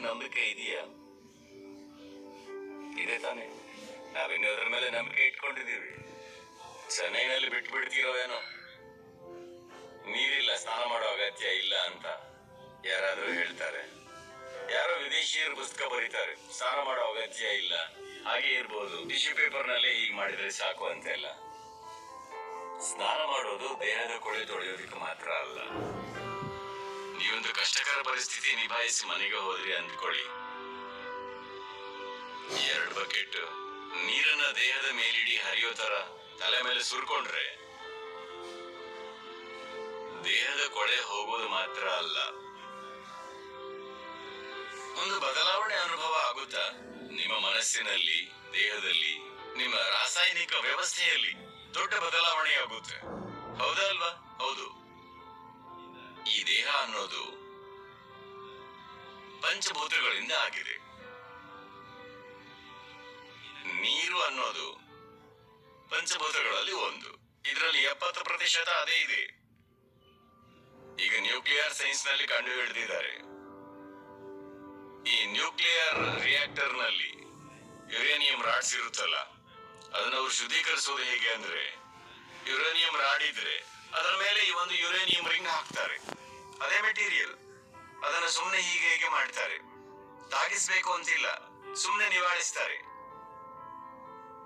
ನಂಬಿಕೆ ಇದೆಯಾ? ಇದೆ ತಾನೆ. ನಾವಿನ್ನೂ ಅದ್ರ ಮೇಲೆ ನಂಬಿಕೆ ಇಟ್ಕೊಂಡಿದೀವಿ ಚೆನ್ನೈನಲ್ಲಿ ಬಿಟ್ಟು ಬಿಡ್ತೀರೋ ಏನೋ. ನೀರಿಲ್ಲ ಸ್ನಾನ ಮಾಡೋ ಅಗತ್ಯ ಇಲ್ಲ ಅಂತ ಯಾರಾದ್ರೂ ಹೇಳ್ತಾರೆ. ಯಾರೋ ವಿದೇಶಿಯರು ಪುಸ್ತಕ ಬರೀತಾರೆ, ಸ್ನಾನ ಮಾಡೋ ಅಗತ್ಯ ಇಲ್ಲ. ಹಾಗೆ ಇರ್ಬೋದು. ಟಿಶ್ಯೂ ಪೇಪರ್ನಲ್ಲಿ ಹೀಗೆ ಮಾಡಿದ್ರೆ ಸಾಕು ಅಂತೆಲ್ಲ. ಸ್ನಾನ ಮಾಡೋದು ದೇಹದ ಕೊಳೆ ತೊಳೆಯೋದಕ್ಕೆ ಮಾತ್ರ ಅಲ್ಲ. ಕಷ್ಟಕರ ಪರಿಸ್ಥಿತಿ ನಿಭಾಯಿಸಿ ಮನೆಗೆ ಹೋದ್ರಿ ಅಂದ್ಕೊಳ್ಳಿ. ಎರಡು ಬಕೆಟ್ ನೀರನ್ನ ದೇಹದ ಮೇಲಿಡಿ ಹರಿಯೋ ತರ ತಲೆ ಮೇಲೆ ಸುರ್ಕೊಂಡ್ರೆ ದೇಹದ ಕೊಳೆ ಹೋಗೋದು ಮಾತ್ರ ಅಲ್ಲ. ಒಂದು ಬದಲಾವಣೆ ಅನುಭವ ಆಗುತ್ತಾ? ನಿಮ್ಮ ಮನಸ್ಸಿನಲ್ಲಿ, ದೇಹದಲ್ಲಿ, ನಿಮ್ಮ ರಾಸಾಯನಿಕ ವ್ಯವಸ್ಥೆಯಲ್ಲಿ ದೊಡ್ಡ ಬದಲಾವಣೆ ಆಗುತ್ತೆ. ಹೌದಾ ಅಲ್ವಾ ಹೌದು. ಈ ದೇಹ ಅನ್ನೋದು ಪಂಚಭೂತಗಳಿಂದ ಆಗಿದೆ. ನೀರು ಅನ್ನೋದು ಪಂಚಭೂತಗಳಲ್ಲಿ ಒಂದು. ಇದರಲ್ಲಿ ಎಪ್ಪತ್ತು ಪ್ರತಿಶತ ಅದೇ ಇದೆ. ಈಗ ನ್ಯೂಕ್ಲಿಯರ್ ಸೈನ್ಸ್ನಲ್ಲಿ ಕಂಡು ಹಿಡಿದಿದ್ದಾರೆ. ಈ ನ್ಯೂಕ್ಲಿಯರ್ ರಿಯಾಕ್ಟರ್ನಲ್ಲಿ ಯುರೇನಿಯಂ ರಾಡ್ಸ್ ಇರುತ್ತಲ್ಲ, ಅದನ್ನ ಅವ್ರು ಶುದ್ಧೀಕರಿಸೋದು ಹೇಗೆ ಅಂದ್ರೆ, ಯುರೇನಿಯಂ ರಾಡ್ ಇದ್ರೆ ಅದರ ಮೇಲೆ ಈ ಒಂದು ಯುರೇನಿಯಂ ರಿಂಗ್ ಹಾಕ್ತಾರೆ. ಅದೇ ಮೆಟೀರಿಯಲ್. ಅದನ್ನ ಸುಮ್ಮನೆ ಹೀಗೆ ಹೀಗೆ ಮಾಡ್ತಾರೆ. ತಾಗಿಸ್ಬೇಕು ಅಂತಿಲ್ಲ ಸುಮ್ಮನೆ ನಿವಾರಿಸ್ತಾರೆ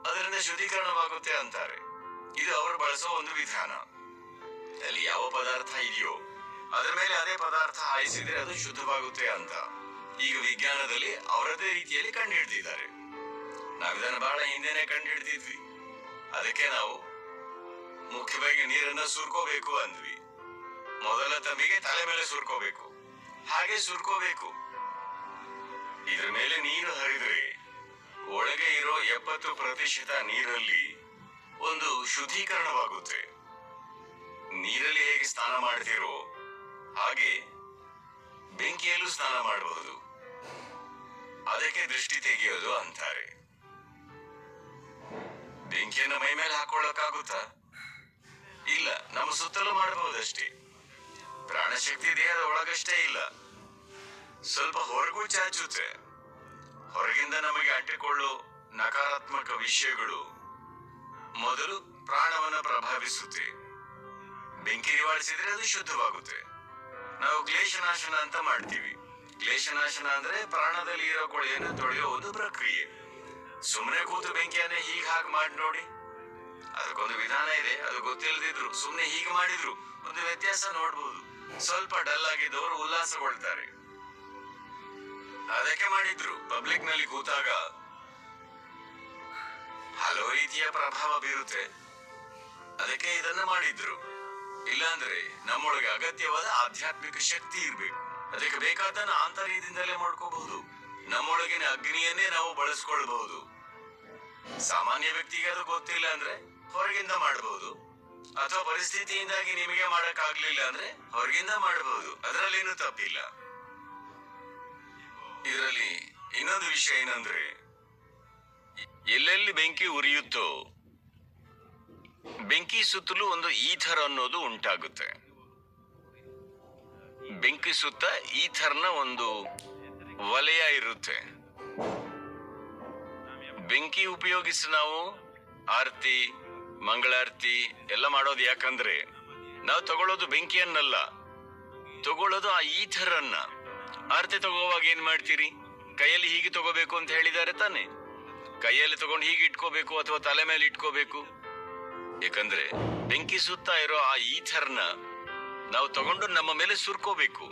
ಅದರಿಂದ ಶುದ್ಧೀಕರಣವಾಗುತ್ತೆ ಅಂತಾರೆ. ಇದು ಅವರು ಬಳಸೋ ಒಂದು ವಿಧಾನ. ಅಲ್ಲಿ ಯಾವ ಪದಾರ್ಥ ಇದೆಯೋ, ಅದರ ಮೇಲೆ ಅದೇ ಪದಾರ್ಥ ಹಾಯಿಸಿದ್ರೆ ಅದು ಶುದ್ಧವಾಗುತ್ತೆ ಅಂತ. ಈಗ ವಿಜ್ಞಾನದಲ್ಲಿ ಅವರದೇ ರೀತಿಯಲ್ಲಿ ಕಂಡು ಹಿಡಿದಿದ್ದಾರೆ ನಾವಿದನ್ನು ಬಹಳ ಹಿಂದೆನೆ ಕಂಡು ಹಿಡಿದಿದ್ವಿ ಅದಕ್ಕೆ ನಾವು ಮುಖ್ಯವಾಗಿ ನೀರನ್ನ ಸುರ್ಕೋಬೇಕು ಅಂದ್ವಿ. ಮೊದಲ ತಮ್ಮಿಗೆ ತಲೆ ಮೇಲೆ ಸುರ್ಕೋಬೇಕು. ಹಾಗೆ ಸುರ್ಕೋಬೇಕು. ಇದ್ರ ಮೇಲೆ ನೀರು ಹರಿದ್ರೆ ಒಳಗೆ ಇರೋ ಎಪ್ಪತ್ತು ಪ್ರತಿಶತ ನೀರಲ್ಲಿ ಒಂದು ಶುದ್ಧೀಕರಣವಾಗುತ್ತೆ. ನೀರಲ್ಲಿ ಹೇಗೆ ಸ್ನಾನ ಮಾಡ್ತಿರೋ ಹಾಗೆ ಬೆಂಕಿಯಲ್ಲೂ ಸ್ನಾನ ಮಾಡಬಹುದು. ಅದಕ್ಕೆ ದೃಷ್ಟಿ ತೆಗೆಯೋದು ಅಂತಾರೆ. ಬೆಂಕಿಯನ್ನು ಮೈ ಮೇಲೆ ಹಾಕೊಳ್ಳಕ್ಕಾಗುತ್ತಾ? ಇಲ್ಲ, ನಮ್ಮ ಸುತ್ತಲೂ ಮಾಡಬಹುದಷ್ಟೇ. ಪ್ರಾಣಶಕ್ತಿ ದೇಹದ ಒಳಗಷ್ಟೇ ಇಲ್ಲ. ಸ್ವಲ್ಪ ಹೊರಗೂ ಚಾಚುತ್ತೆ. ಹೊರಗಿಂದ ನಮಗೆ ಅಂಟಿಕೊಳ್ಳೋ ನಕಾರಾತ್ಮಕ ವಿಷಯಗಳು ಮೊದಲು ಪ್ರಾಣವನ್ನ ಪ್ರಭಾವಿಸುತ್ತೆ. ಬೆಂಕಿ ನಿವಾರಿಸಿದ್ರೆ ಅದು ಶುದ್ಧವಾಗುತ್ತೆ. ನಾವು ಕ್ಲೇಶನಾಶನ ಅಂತ ಮಾಡ್ತೀವಿ. ಕ್ಲೇಶನಾಶನ ಅಂದ್ರೆ ಪ್ರಾಣದಲ್ಲಿ ಇರೋ ಕೊಳೆಯನ್ನು ತೊಳೆಯೋ ಒಂದು ಪ್ರಕ್ರಿಯೆ. ಸುಮ್ಮನೆ ಕೂತು ಬೆಂಕಿಯನ್ನ ಹೀಗೆ ಹಾಗೆ ಮಾಡಿ ನೋಡಿ. ಅದಕ್ಕೊಂದು ವಿಧಾನ ಇದೆ, ಅದು ಗೊತ್ತಿಲ್ಲದಿದ್ರು ಸುಮ್ಮನೆ ಹೀಗೆ ಮಾಡಿದ್ರು ಒಂದು ವ್ಯತ್ಯಾಸ ನೋಡ್ಬೋದು. ಸ್ವಲ್ಪ ಡಲ್ ಆಗಿದ್ದವರು ಉಲ್ಲಾಸಗೊಳ್ತಾರೆ. ಅದಕ್ಕೆ ಮಾಡಿದ್ರು. ಪಬ್ಲಿಕ್ನಲ್ಲಿ ಕೂತಾಗ ಹಲವು ರೀತಿಯ ಪ್ರಭಾವ ಬೀರುತ್ತೆ. ಅದಕ್ಕೆ ಇದನ್ನ ಮಾಡಿದ್ರು. ಇಲ್ಲಾಂದ್ರೆ ನಮ್ಮೊಳಗೆ ಅಗತ್ಯವಾದ ಆಧ್ಯಾತ್ಮಿಕ ಶಕ್ತಿ ಇರ್ಬೇಕು. ಅದಕ್ಕೆ ಬೇಕಾದನ್ನ ಆಂತರ್ಯದಿಂದಲೇ ಮಾಡ್ಕೋಬಹುದು. ನಮ್ಮೊಳಗಿನ ಅಗ್ನಿಯನ್ನೇ ನಾವು ಬಳಸ್ಕೊಳ್ಬಹುದು. ಸಾಮಾನ್ಯ ವ್ಯಕ್ತಿಗೆ ಅದು ಗೊತ್ತಿಲ್ಲ ಅಂದ್ರೆ ಹೊರಗಿಂದ ಮಾಡಬಹುದು ಅಥವಾ ಪರಿಸ್ಥಿತಿಯಿಂದಾಗಿ ನಿಮಗೆ ಮಾಡಕ್ ಆಗ್ಲಿಲ್ಲ ಅಂದ್ರೆ ಹೊರಗಿಂದ ಮಾಡಬಹುದು. ಅದರಲ್ಲೇನು ತಪ್ಪಿಲ್ಲ. ಇದರಲ್ಲಿ ಇನ್ನೊಂದು ವಿಷಯ ಏನಂದ್ರೆ, ಎಲ್ಲೆಲ್ಲಿ ಬೆಂಕಿ ಉರಿಯುತ್ತೋ, ಬೆಂಕಿ ಸುತ್ತಲೂ ಒಂದು ಈಥರ್ ಅನ್ನೋದು ಉಂಟಾಗುತ್ತೆ. ಬೆಂಕಿ ಸುತ್ತ ಈಥರ್ನ ಒಂದು ವಲಯ ಇರುತ್ತೆ. ಬೆಂಕಿ ಉಪಯೋಗಿಸಿ ನಾವು ಆರತಿ ಮಂಗಳಾರತಿ ಎಲ್ಲ ಮಾಡೋದು ಯಾಕಂದ್ರೆ ನಾವು ತಗೊಳ್ಳೋದು ಬೆಂಕಿಯನ್ನಲ್ಲ. ತಗೊಳ್ಳೋದು ಆ ಈಥರನ್ನ. ಆರತಿ ತಗೋವಾಗ ಏನ್ ಮಾಡ್ತೀರಿ? ಕೈಯಲ್ಲಿ ಹೀಗೆ ತಗೋಬೇಕು ಅಂತ ಹೇಳಿದ್ದಾರೆ ತಾನೆ. ಕೈಯಲ್ಲಿ ತಗೊಂಡು ಹೀಗೆ ಇಟ್ಕೋಬೇಕು ಅಥವಾ ತಲೆ ಮೇಲೆ ಇಟ್ಕೋಬೇಕು. ಯಾಕಂದ್ರೆ ಬೆಂಕಿ ಸುತ್ತ ಇರೋ ಆ ಈಥರ್ನ ನಾವು ತಗೊಂಡು ನಮ್ಮ ಮೇಲೆ ಸುರ್ಕೋಬೇಕು.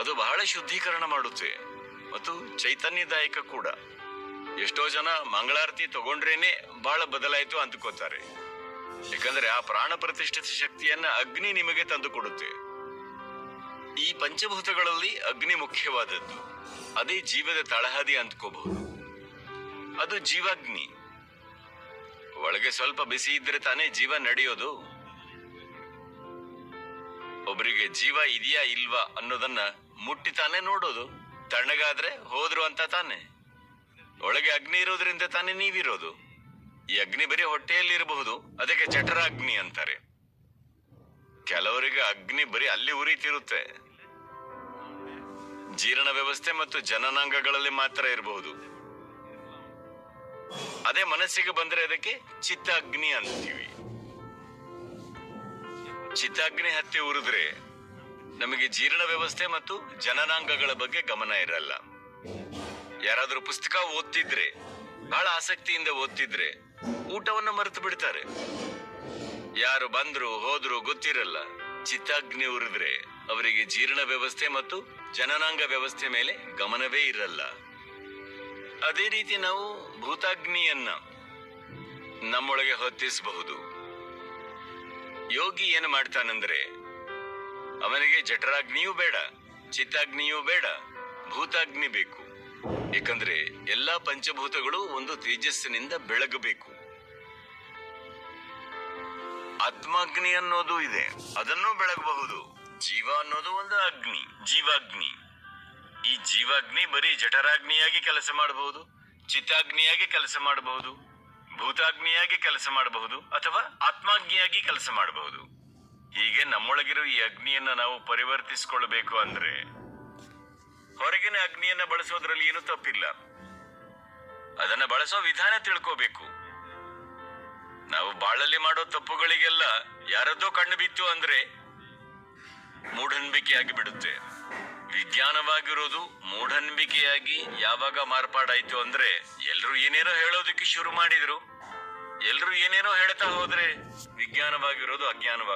ಅದು ಬಹಳ ಶುದ್ಧೀಕರಣ ಮಾಡುತ್ತೆ. ಮತ್ತು ಚೈತನ್ಯದಾಯಕ ಕೂಡ. ಎಷ್ಟೋ ಜನ ಮಂಗಳಾರತಿ ತಗೊಂಡ್ರೇನೆ ಬಹಳ ಬದಲಾಯಿತು ಅಂದ್ಕೋತಾರೆ. ಯಾಕಂದ್ರೆ ಆ ಪ್ರಾಣ ಪ್ರತಿಷ್ಠಿತ ಶಕ್ತಿಯನ್ನ ಅಗ್ನಿ ನಿಮಗೆ ತಂದು ಕೊಡುತ್ತೆ. ಈ ಪಂಚಭೂತಗಳಲ್ಲಿ ಅಗ್ನಿ ಮುಖ್ಯವಾದದ್ದು. ಅದೇ ಜೀವದ ತಳಹದಿ ಅಂದ್ಕೋಬಹುದು. ಅದು ಜೀವಾಗ್ನಿ. ಒಳಗೆ ಸ್ವಲ್ಪ ಬಿಸಿ ಇದ್ರೆ ತಾನೇ ಜೀವ ನಡೆಯೋದು. ಒಬ್ಬರಿಗೆ ಜೀವ ಇದೆಯಾ ಇಲ್ವಾ ಅನ್ನೋದನ್ನ ಮುಟ್ಟಿ ತಾನೇ ನೋಡೋದು. ತಣ್ಣಗಾದ್ರೆ ಹೋದ್ರು ಅಂತ ತಾನೆ. ಒಳಗೆ ಅಗ್ನಿ ಇರೋದ್ರಿಂದ ತಾನೇ ನೀವಿರೋದು. ಈ ಅಗ್ನಿ ಬರೀ ಹೊಟ್ಟೆಯಲ್ಲಿ ಇರಬಹುದು, ಅದಕ್ಕೆ ಜಠರ ಅಗ್ನಿ ಅಂತಾರೆ. ಕೆಲವರಿಗೆ ಅಗ್ನಿ ಬರೀ ಅಲ್ಲಿ ಉರಿತಿರುತ್ತೆ. ಜೀರ್ಣ ವ್ಯವಸ್ಥೆ ಮತ್ತು ಜನನಾಂಗಗಳಲ್ಲಿ ಮಾತ್ರ ಇರಬಹುದು. ಅದೇ ಮನಸ್ಸಿಗೆ ಬಂದ್ರೆ ಅದಕ್ಕೆ ಚಿತ್ತ ಅಗ್ನಿ ಅಂತೀವಿ. ಚಿತ್ತಾಗ್ನಿ ಹತ್ತಿ ಉರಿದ್ರೆ ನಮಗೆ ಜೀರ್ಣ ವ್ಯವಸ್ಥೆ ಮತ್ತು ಜನನಾಂಗಗಳ ಬಗ್ಗೆ ಗಮನ ಇರಲ್ಲ. ಯಾರಾದ್ರೂ ಪುಸ್ತಕ ಓದ್ತಿದ್ರೆ, ಬಹಳ ಆಸಕ್ತಿಯಿಂದ ಓದ್ತಿದ್ರೆ ಊಟವನ್ನು ಮರೆತು ಬಿಡ್ತಾರೆ. ಯಾರು ಬಂದ್ರು ಹೋದ್ರು ಗೊತ್ತಿರಲ್ಲ ಚಿತ್ತಾಗ್ನಿ ಉರಿದ್ರೆ ಅವರಿಗೆ ಜೀರ್ಣ ವ್ಯವಸ್ಥೆ ಮತ್ತು ಜನನಾಂಗ ವ್ಯವಸ್ಥೆ ಮೇಲೆ ಗಮನವೇ ಇರಲ್ಲ. ಅದೇ ರೀತಿ ನಾವು ಭೂತಾಗ್ನಿಯನ್ನ ನಮ್ಮೊಳಗೆ ಹೊತ್ತಿಸಬಹುದು. ಯೋಗಿ ಏನು ಮಾಡ್ತಾನಂದ್ರೆ, ಅವನಿಗೆ ಜಠರಾಗ್ನಿಯೂ ಬೇಡ, ಚಿತ್ತಾಗ್ನಿಯೂ ಬೇಡ, ಭೂತಾಗ್ನಿ ಬೇಕು. ಏಕೆಂದ್ರೆ ಎಲ್ಲಾ ಪಂಚಭೂತಗಳು ಒಂದು ತೇಜಸ್ಸಿನಿಂದ ಬೆಳಗಬೇಕು. ಆತ್ಮಾಗ್ನಿ ಅನ್ನೋದು ಇದೆ, ಅದನ್ನು ಬೆಳಗಬಹುದು. ಜೀವ ಅನ್ನೋದು ಒಂದು ಅಗ್ನಿ, ಜೀವಾಗ್ನಿ. ಈ ಜೀವಾಗ್ನಿ ಬರೀ ಜಠರಾಗ್ನಿಯಾಗಿ ಕೆಲಸ ಮಾಡಬಹುದು, ಚಿತ್ತಾಗ್ನಿಯಾಗಿ ಕೆಲಸ ಮಾಡಬಹುದು, ಭೂತಾಗ್ನಿಯಾಗಿ ಕೆಲಸ ಮಾಡಬಹುದು, ಅಥವಾ ಆತ್ಮಾಗ್ನಿಯಾಗಿ ಕೆಲಸ ಮಾಡಬಹುದು. ಹೀಗೆ ನಮ್ಮೊಳಗಿರೋ ಈ ಅಗ್ನಿಯನ್ನ ನಾವು ಪರಿವರ್ತಿಸಿಕೊಳ್ಳಬೇಕು ಅಂದ್ರೆ ಹೊರಗಿನ ಅಗ್ನಿಯನ್ನ ಬಳಸೋದ್ರಲ್ಲಿ ಏನು ತಪ್ಪಿಲ್ಲ. ಅದನ್ನ ಬಳಸೋ ವಿಧಾನ ತಿಳ್ಕೋಬೇಕು. ನಾವು ಬಾಳಲ್ಲಿ ಮಾಡೋ ತಪ್ಪುಗಳಿಗೆಲ್ಲ ಯಾರದ್ದೋ ಕಣ್ಣು ಬಿತ್ತು ಅಂದ್ರೆ ಮೂಢನಂಬಿಕೆಯಾಗಿ ಬಿಡುತ್ತೆ. ವಿಜ್ಞಾನವಾಗಿರೋದು ಮೂಢನಂಬಿಕೆಯಾಗಿ ಯಾವಾಗ ಮಾರ್ಪಾಡಾಯ್ತು ಅಂದ್ರೆ ಎಲ್ರು ಏನೇನೋ ಹೇಳೋದಕ್ಕೆ ಶುರು ಮಾಡಿದ್ರು. ಎಲ್ರು ಏನೇನೋ ಹೇಳ್ತಾ ಹೋದ್ರೆ ವಿಜ್ಞಾನವಾಗಿರೋದು ಅಜ್ಞಾನವಾಗಿ